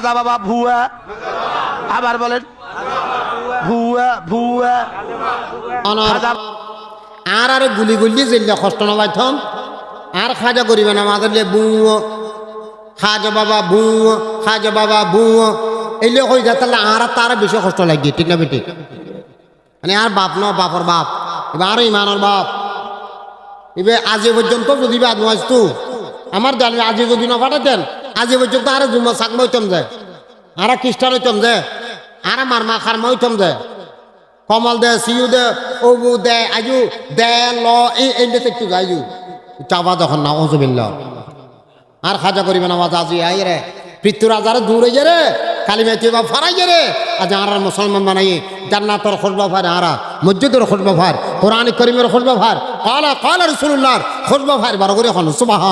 খাজা বাবা ভুয়া। আবার বলেন ভুয়া ভুয়া। আর আর গুলি গুলি জিল্লে কষ্ট না পাইথম আর খাজা করিবে না মাদারলে বুঁ খাজা বাবা বুঁ খাজা বাবা বুঁ এলে হয়ে যায় তাহলে আর তার বেশি কষ্ট লাগে ঠিক না বেটি? মানে আর বাপ ন বাপর বাপ। এবার আর ইমানের বাপ। এবার আজি পর্যন্ত যদি বাদ মাসতু আমার দেন আজি যদি না পাঠাতেন আজি পর্যন্ত আর জুমা শাক মইতম যায়। আর খ্রিস্টান হইতম যায়। আর মার মা খার মইতম যায়। কমল দে, সিউ দে ওবু দে আজু দে, ল এই দে একটু আজু চাবা যখন না ওজবিল্লা আর খাজা করিবে না মাঝে আজি আই রে। পৃথ্বী রাজার দূর হয়ে রে। কালী মেয়ে বা ফারাই রে। আজ আর মুসলমান বানাই। জান্নাতর খোঁজবা ফার আরা। মসজিদের খোঁজবা ফার কোরআন করিমের খোঁজবা ফার কালা কালা রসুল্লাহর খোঁজবা ফার বারো করে এখন সুবাহ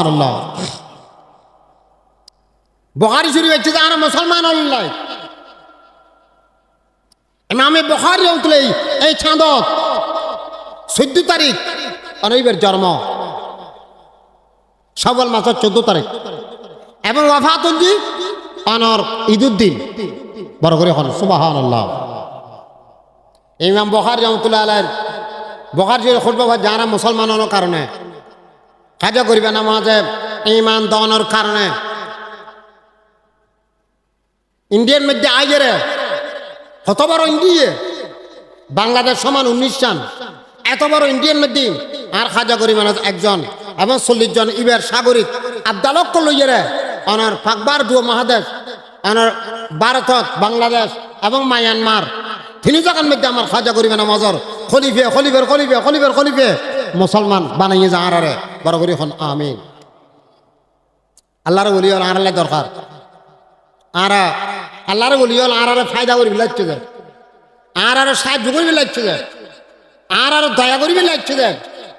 বহারি শরীফ হচ্ছে যে আর মুসলমান আল্লাহ। ইমামে বখারি অন্তলে এই চাঁদত, চোদ্দ তারিখ অনৈবের জন্ম। সবল মাসের চোদ্দ তারিখ। এবং ওয়াফাতুলজি অনর ঈদুদ্দিন। বড় করে হন আল্লাহ ইমাম বখারি রহমতুল্লাহ আলের বখার যে খুলবা যারা মুসলমানের কারণে, কাজা করিবে না মাঝে ইমান দনের কারণে। ইন্ডিয়ার মধ্যে আইজেরে কত বড় ইন্ডিয়া? বাংলাদেশ সমান উনিশ জন। এত বড় ইন্ডিয়ান মধ্যে আর খাজা করি মানুষ একজন এবং চল্লিশ জন ইবের সাগরিক। আদালক লইয়ে অনার ফাকবার দু মহাদেশ, অনার ভারতত বাংলাদেশ এবং মায়ানমার। তিনি যখন মধ্যে আমার খাজা করিবে না মজর খলিফে, খলিফের খলিফে খলিফের খলিফে মুসলমান বানাইয়ে যা আরে বড় করি এখন আমিন। আল্লাহর বলি আর আল্লাহ দরকার। আর আল্লাহর বলি আর আর ফায়দা করি লাগছে যে আর আর সাহায্য করিবে লাগছে যে আর আর দয়া করিবে লাগছে যে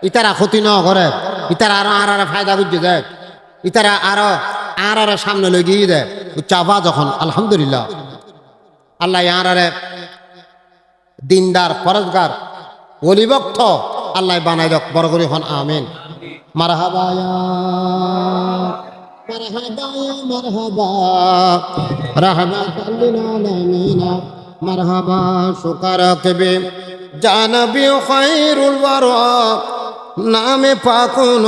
ইতারা ক্ষতি ন করে। ইতারা আরও আর আর ফায়দা বুঝছে দেখ ইতারা আরও আর আর সামনে লই গিয়ে দেয়। চাপা যখন, আলহামদুলিল্লাহ। আল্লাহ আর আরে দিনদার ফরজগার অলিভক্ত আল্লাহ বানাই দক বড় করে হন, আমিন। মারহাবায়া مرحبا يا مرحبا رحمة للعالمين مرحبا شكرك بي جانبي خير الورى نام پاکون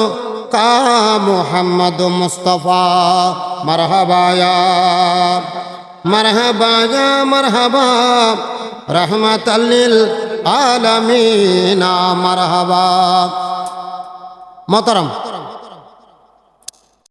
کا محمد مصطفى مرحبا يا مرحبا يا مرحبا رحمة للعالمين مرحبا محترم